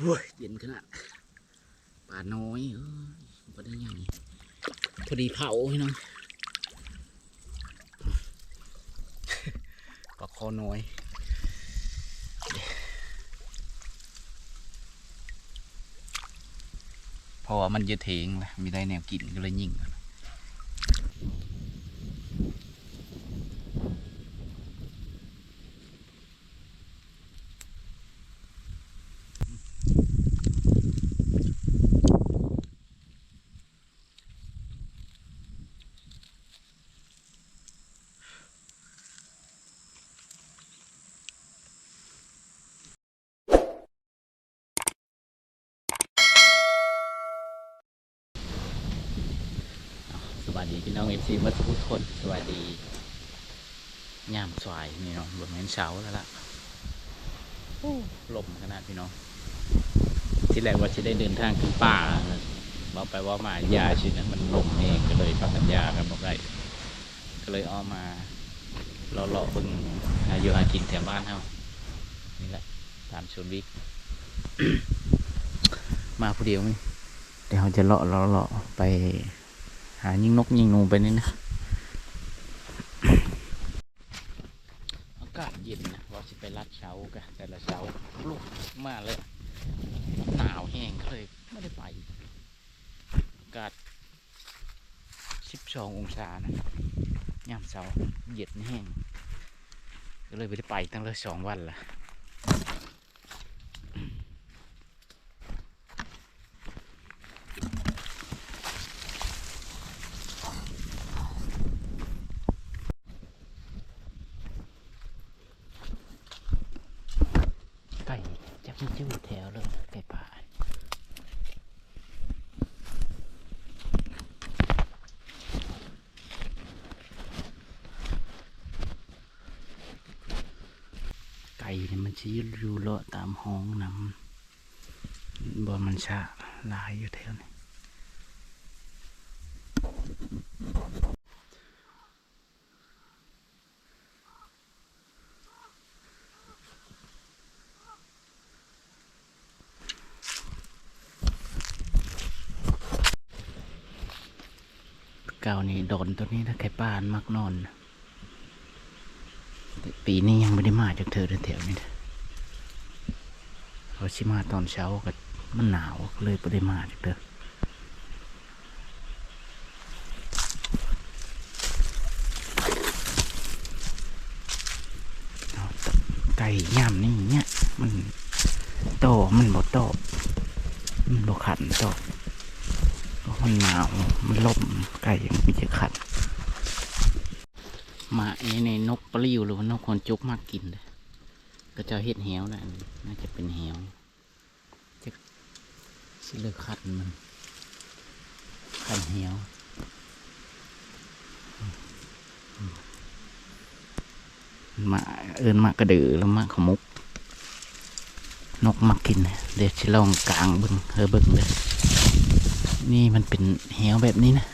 โอ้ยเย็นขนาดป่าน้อยเอ้ยบ่ได้ยังพอดีเผาพี่น้องปลาคอน้อยเพราะว่ามันเยอะเทงแหละมีได้แนวกินก็เลยยิ่ง ดีพี่น้องเอฟซีมาทุกคน สวัสดีย่ามสวายนี่เนาะบนแม่นเสาแล้วล่ะลมขนาดพี่น้อง ที่แรกว่าจะได้เดินทางขึ้นป่าบอกไปว่ามายาชินนะมันลมเองก็เลยพักกันยากันบอกได้ก็เลยเออกมาเลาเลาะๆเบึงอายุหากินแถวบ้านเฮานี่แหละตามชนวิก มาผู้เดียวมั้ยเดี๋ยวเราจะเลาะเลาะเลาะไป หายิงนกยิงนูไปนี่นะอากาศเย็นนะว่าจะไปลัดเช้ากะแต่ละเช้าลุกมาเลย หนาวแห้งก็เลยไม่ได้ไปอากาศสิบสององศานะยามเช้าเย็นแห้งก็เลยไม่ได้ไปตั้งแต่สองวันละ ไก่จะมีชื่อแถวเลยไก่ป่า ไก่เนี่ยมันชี้อยู่เลาะตามห้องน้ำบ่มันชะลายอยู่แถวนี้เก่านี่โดนตัวนี้นะไก่ป่านมักนอน ปีนี้ยังไม่ได้มาจากเธอแถวนี้เราชิมาตอนเช้าก็มันหนาวก็เลยไม่ได้มาจากเธอไก่ย่ำนี่เนี่ยมันโตมันบ่โตมันบ่ขันโตมันหนาวมันลมไก่ยังไม่จะขัด มาอันในนกปลิวหรือว่านกคนจุกมากกินเลยก็จะเห็ดเหวนะน,น่าจะเป็นเหวจะสิเลือกขัดมันขัดเหวมาเอินมากระดือแล้วมากขมุก นกมากินเนี่ยเดี๋ยวจะลองกลางบึงเฮอเบึงเลยนี่มันเป็นเหวแบบนี้นะ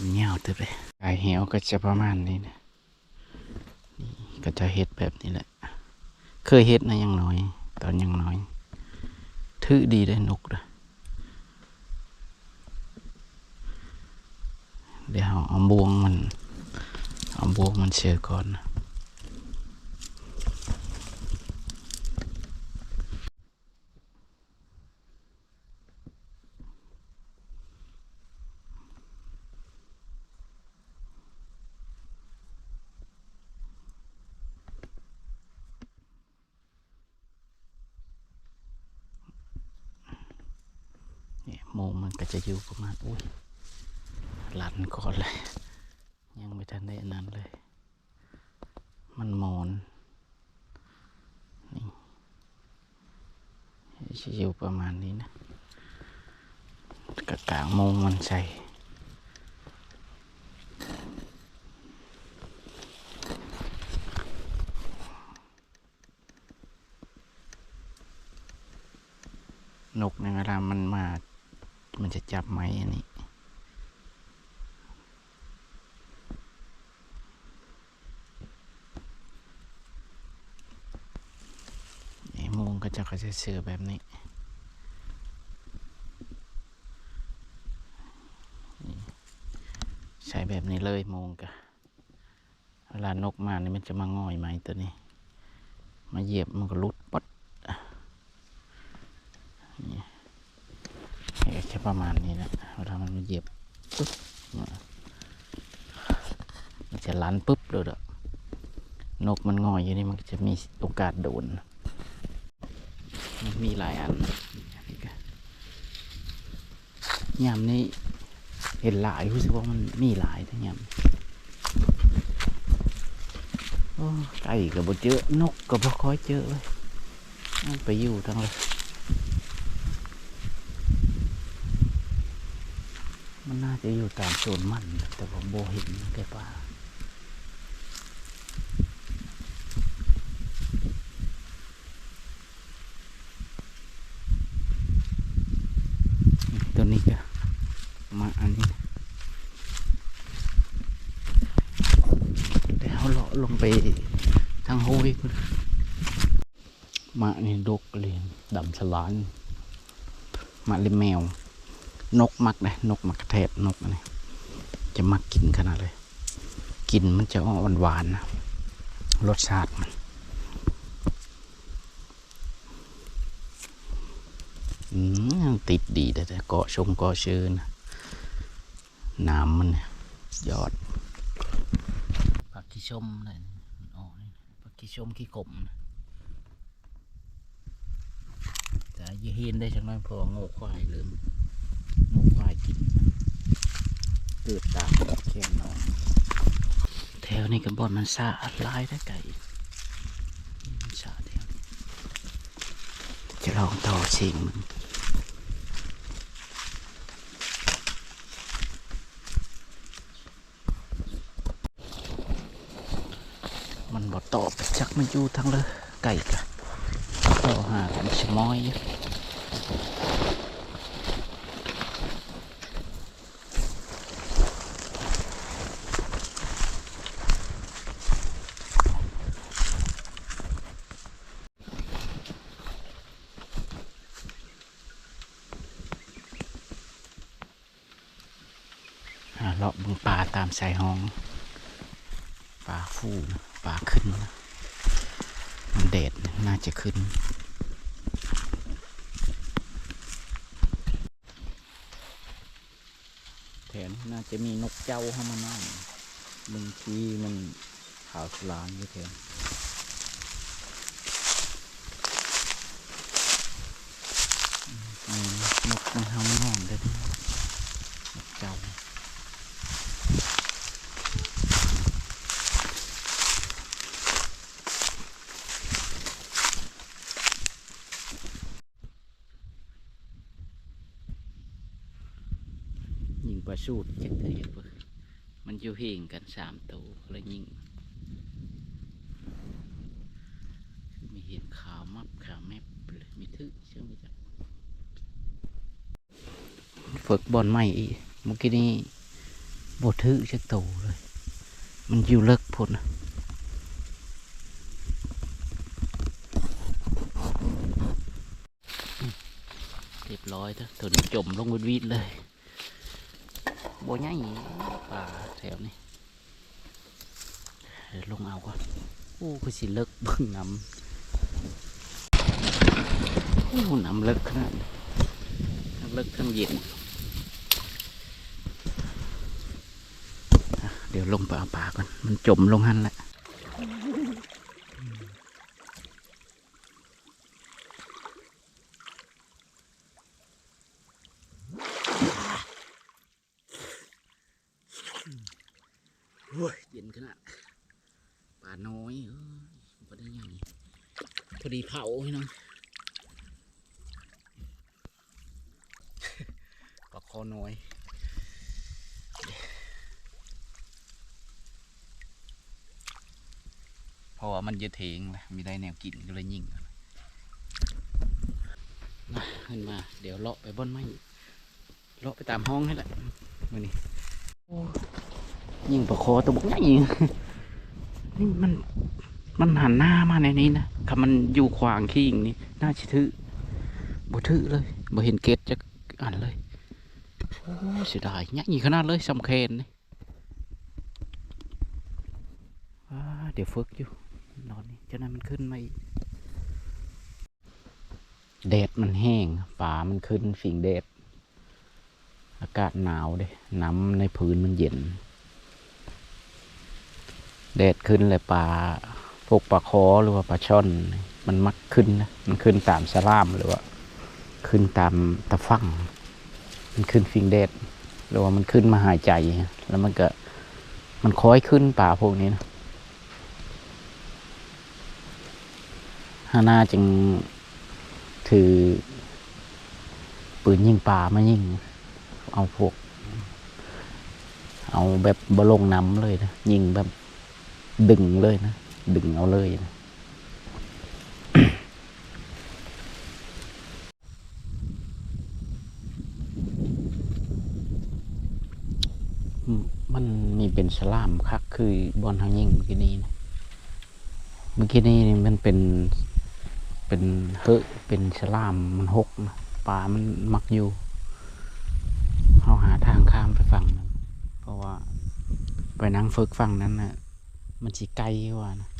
ขันเงาวเตึบเลยกายเหวก็จะประมาณนี้นะนี่ก็จะเฮ็ดแบบนี้แหละ เคยเฮ็ดนะยังน้อย ตอนยังน้อย ถือดีได้นกเลยเดี๋ยวเอาเอาบวงมัน เอาบวงมันเชือก่อนนะเนี่ยโมงมันก็จะอยู่ประมาณ อุ้ยหลันก่อนเลย ยังไม่ทันได้อันนั้นเลย มันมอนนี่ จะอยู่ประมาณนี้นะกะกลางโมงมันใส่นกในเวลามันมา มันจะจับไหมอันนี้ จะ ก็จะซื้อแบบนี้ใช้แบบนี้เลยโมงกะเวลานกมานี่มันจะมาง่อยไหมตัวนี้ มาเหยียบมันก็รุดปัดนี่แค่ประมาณนี้นะเวลามันมาเหยียบปุ๊บมันจะลันปุ๊บเลยเด้อนกมันง่อยอยู่นี่มันก็จะมีโอกาสโดน มีหลายอันอันนี้ก็ยามนี้เห็นหลายรู้สึกว่ามันมีหลายทั้งยามไก่กับบ่เจอนกกับบ่ค่อยเจอเลยไปอยู่ทั้งเลยมันน่าจะอยู่ตามโซนมันแต่ผมโบเห็นแก่ป่าตัว นี้ก็มาอันนี้เดี๋ยวเลาะลงไปทางโฮยพุ่นมานี่ดกเลียนดำสลานมาเลียแมว นกมักนะนกมักกระเทศนกอันนี้จะมักกินขนาดเลยกินมันจะออกหวานๆนะรสชาติมันอืม ติดดีแต่เกาะชมเกาะเชิญนะน้ำมันยอดผักขี้ชมเลยมันอผักขี้ชมขี้ขมแต่ยังเห็นได้จังน้อยพอโง่ควายเริ่มนกควายกินเกิดตามแข้งนอนแถวนี้กับบอนมันสาดลายได้ไก่สาแถวจะลองต่อเสียงมันมันบอตอบ จักมันอยู่ทั้งเลยไก่กะต่อหากันชะม้อยอยหาเลาะบึงป่าตามสายห้องป่าฟูป่าขึ้นนะมัน แดดน่าจะขึ้น แถนน่าจะมีนกเจ้าเข้ามานั่งบางทีมันขาวสลานอยู่แถนอืมนกมันทำห้องได้ด้วยนกเจ้า สูดจักเทียบมันอยู่เฮงกันสามตัวแล้วยิงมีเห็นขาวมับขาวแมบเลยมีทึเชื่อมจ๊ะฝึกบอลใหม่อีกเมื่อกี้นี้บททึจักโตวเลย มันอยู่เลิกพุ่นะเรียบร้อยแล้วตัวนี้จมลงวีดเลย บใหญ่ป่าแถวนี้เดี๋ยวลงเอาก่อนโอ้คือสิเลิกเบิ่งน้ำโอ้น้ำเลิกขนาดนี้ทั้งเลิกทั้งเย็นเดี๋ยวลงไปเอาปลาก่อน มันจมลงหันแล้วโอ้ยเย็นขนาดปลาน้อยเอ้ยพอได้ยังพอดีเผาให้น้อง ปลาคอน้อยะเทงนะมีได้แนวกินก็เลยยิงมาขึ้นมา เดี๋ยวเลาะไปบนไม้เลาะไปตามห้องให้แหละมานี่ยิงปลาคอตัวบุกใหญ่นี่มันมันหันหน้ามาในนี้นะคำมันอยู่ขวางขี้อย่างนี้น่าชิถือบ่ถือเลยบ่เห็นเกตจะอันเลยโอ้เสียดายยักยี่ขนาดเลยสำเคนนี่เดี๋ยวฝึกอยู่ นอนนี่เจ้านั้นมันขึ้นมาอีกแดดมันแห้งป่ามันขึ้นฝิ่งแดด อากาศหนาวเด้น้ำในพื้นมันเย็น แดดขึ้นเลยปลาพวกปลาคอหรือว่าปลาช่อน มันมักขึ้นนะมันขึ้นตามสลามหรือว่า ขึ้นตามตะฟังมันขึ้นฟิงแดดหรือว่ามันขึ้นมาหายใจ แล้วมันก็มันคอยขึ้นป่าพวกนี้นะ ฮาน่าจึงถือ ปืนยิงป่ามายิง เอาพวก เอาแบบบลงน้ำเลยนะยิงแบบดึงเลยนะ ดึงเอาเลยนะมันมีเป็นสลามคักคือบอลทางยิงเมื่อกี้นี้นะเมื่อกี้นี้มันเป็น เป็นเฮอะเป็นสลามมันหกนะปลามันมักอยู่เราหาทางข้ามไปฝั่งนั้นเพราะว่าไปนั่งฝึกฝั่งนั้นนะมันจีไกลกว่านะ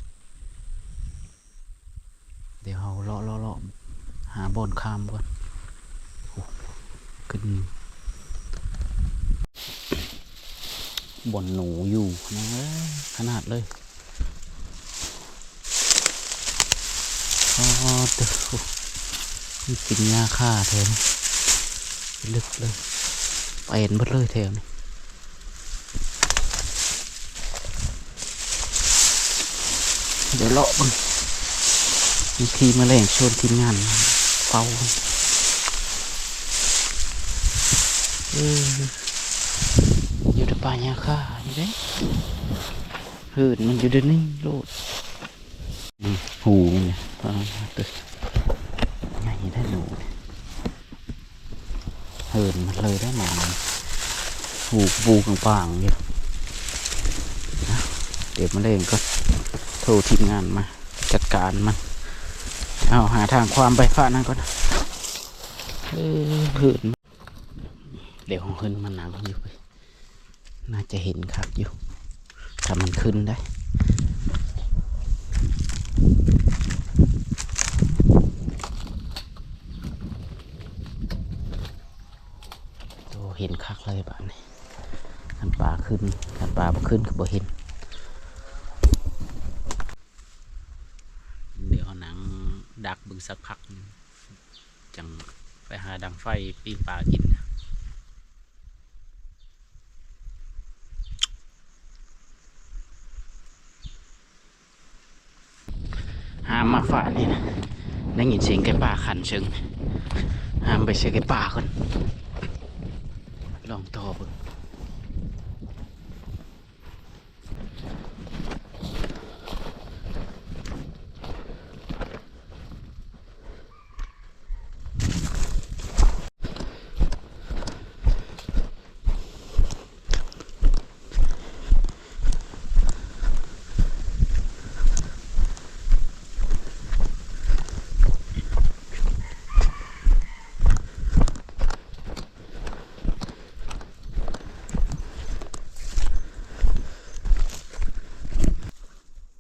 เดี๋ยวเราเลาะเลาะเลาะหาบนข้ามก่อนขึ้นบนหนูอยู่นะขนาดเลย อ๋อเด้อนี่กินหญ้าค่าแถวนี้ลึกเลยไปเห็นหมดเลยแถวนี้เดี๋ยวเลาะมันมีทีมาแมลงชวนทีมงานเฝ้าเอออยู่ในป่าหญ้าค่าอยู่เด้หินมันอยู่เดินนี่โลดหูเนี่ยปลาตึกใหญ่ได้หนูเนี่ยเหินมันเลยได้หมอนหูปูกลางๆอยู่นะเดี๋ยวมาเล่นก็โทรทีมงานมา จัดการมันเอาหาทางความไปฟ้านั่นก่อนเหืนเดี๋ยวของขึ้นมันหนังอยู่ไป น่าจะเห็นครับอยู่ถ้ามันขึ้นได้ เห็นคักเลยบ้านนี้ขันปลาขึ้นขันปลาบ่ขึ้นก็บ่เห็น เดี๋ยวหนังดักบึงสักพัก จังไปหาดังไฟปีงปลากินหามมาฝ่านี่นะได้ยินเสียงไก่ป่าขันเชิงหามไปเสียไก่ป่าก่อน ลองต่อเบิ่ง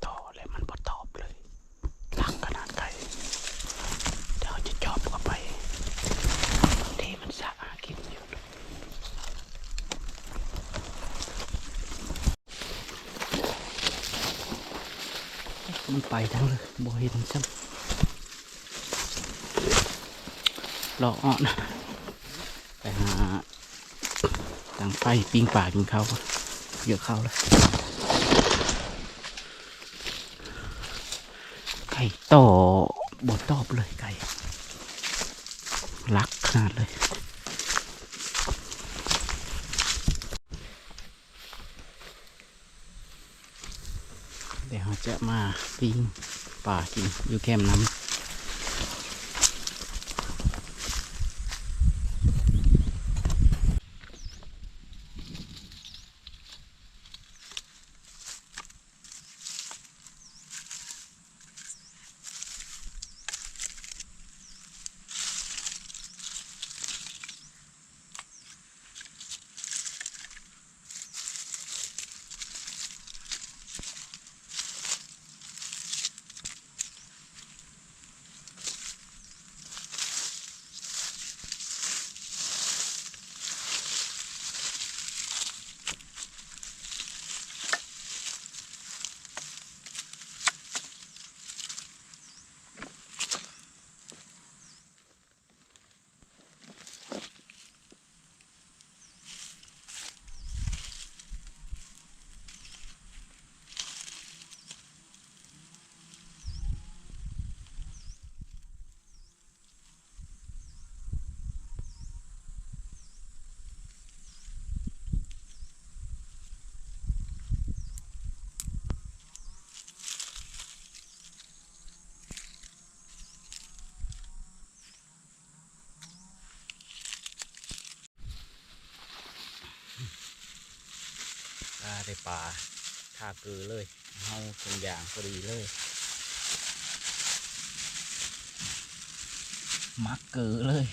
ต่อเลยมันบ่ตอบเลยหลังขนาดไกลเดี๋ยวจะจอบเข้าไปบางทีมันสะอาดกินอยู่ มันไป ทั้งเลยบ่เห็นซ้ำรออ่อนไปหาทางไฟปิ้งป่ากินข้าวเยอะข้าวเลยไก่ต่อบดตอบเลยไก่รักขนาดเลย เดี๋ยวเราจะมาปิ้งป่ากินอยู่แคมป์น้ำ ในป่าท่าเกือเลยเฮาทุกอย่างพอดีเลยมักเกือเลย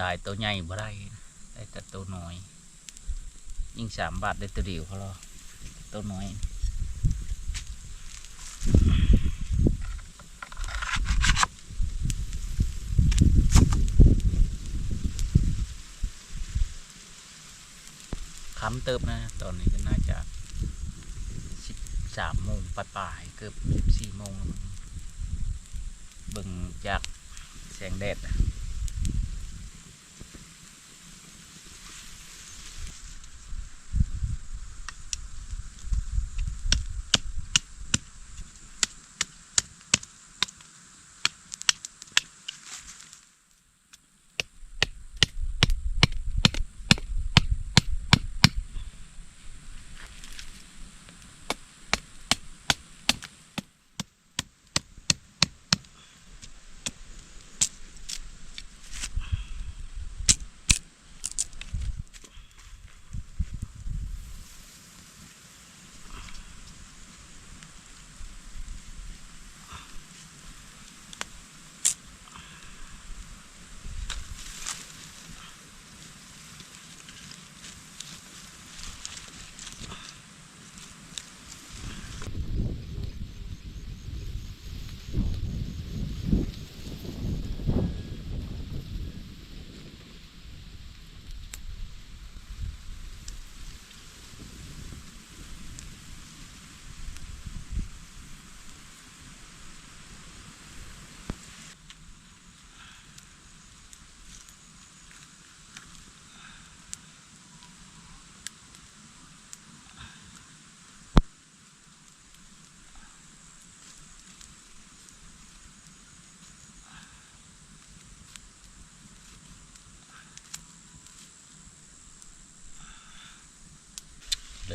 ดายตัวใหญ่บ่ได้ได้แต่ตัวน้อย ยิ่งสามบาทได้ตัวเดียวเขาหรอตัวน้อยคำเติบนะ ตอนนี้ก็น่าจะสิบสามโมงปลายเกือบสิบสี่โมงแล้วมั้งเบิ่งจากแสงแดดนะ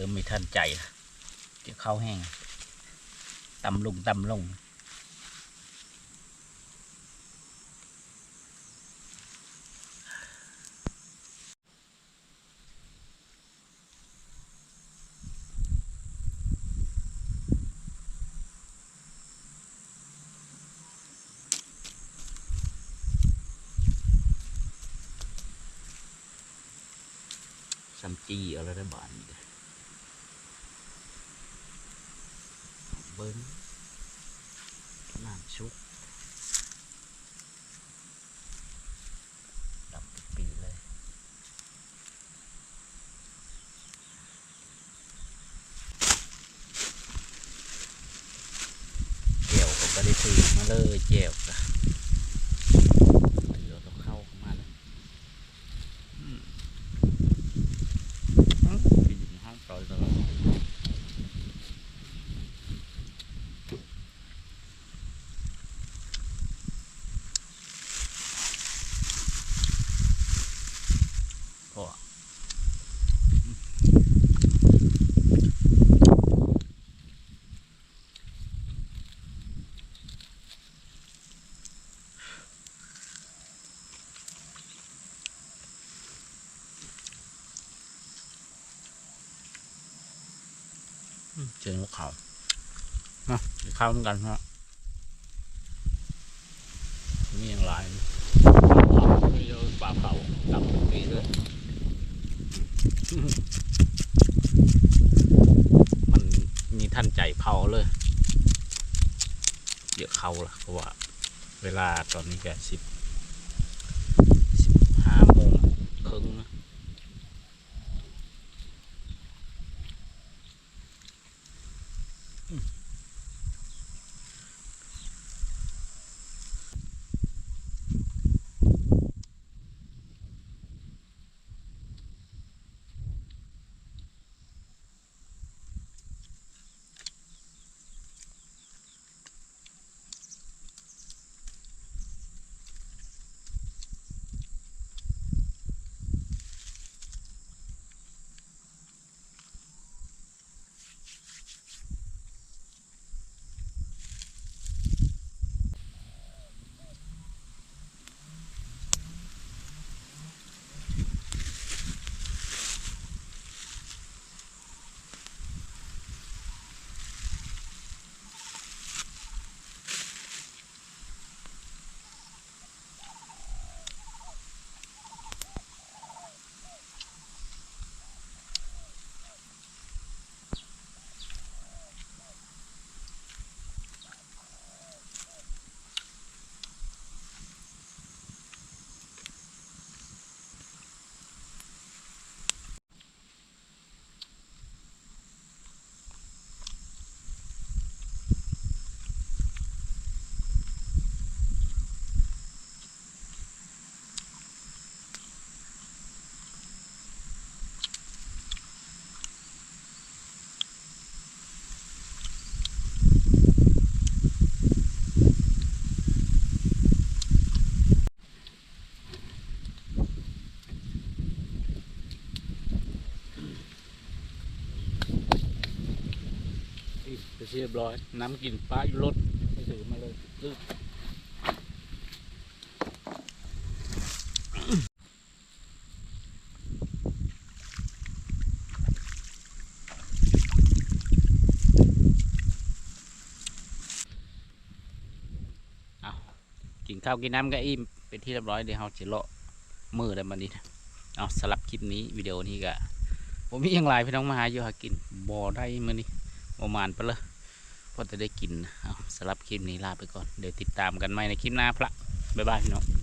เริ่มไม่ทันใจละเดี๋ยวเข้าวแห้งตำลงตำลง บิ้งน้ำชุกดำปีเลย เจียวก็ได้ซื้อมาเลยเจียวกัน เจอนกเขามาเดี๋ยวเข้าเหมือนกันฮะมีอย่างไรมีเยอะป่าเขาดำทุกปีเลยมันมีท่านใจเผาเลยเดี๋ยวเขาละเพราะว่า เวลาตอนนี้แกสิบ เรียบร้อย น้ำกินปลาอยู่รถไปถือมาเลยลืบเอากินข้าวกินน้ำก็อิ่มเป็นที่เรียบร้อยเดี๋ยวเราจะเลาะมือแล้วมันนี้เอาสลับคลิปนี้วิดีโอนี้ก็ผมมีอย่างไรพี่น้องมาหาอยู่หากินบ่อได้มือนี้ประมาณไปเลย ก็จะได้กินนะสำหรับคลิปนี้ลาไปก่อน เดี๋ยวติดตามกันใหม่ในคลิปหน้าพระบ๊ายบายพี่น้อง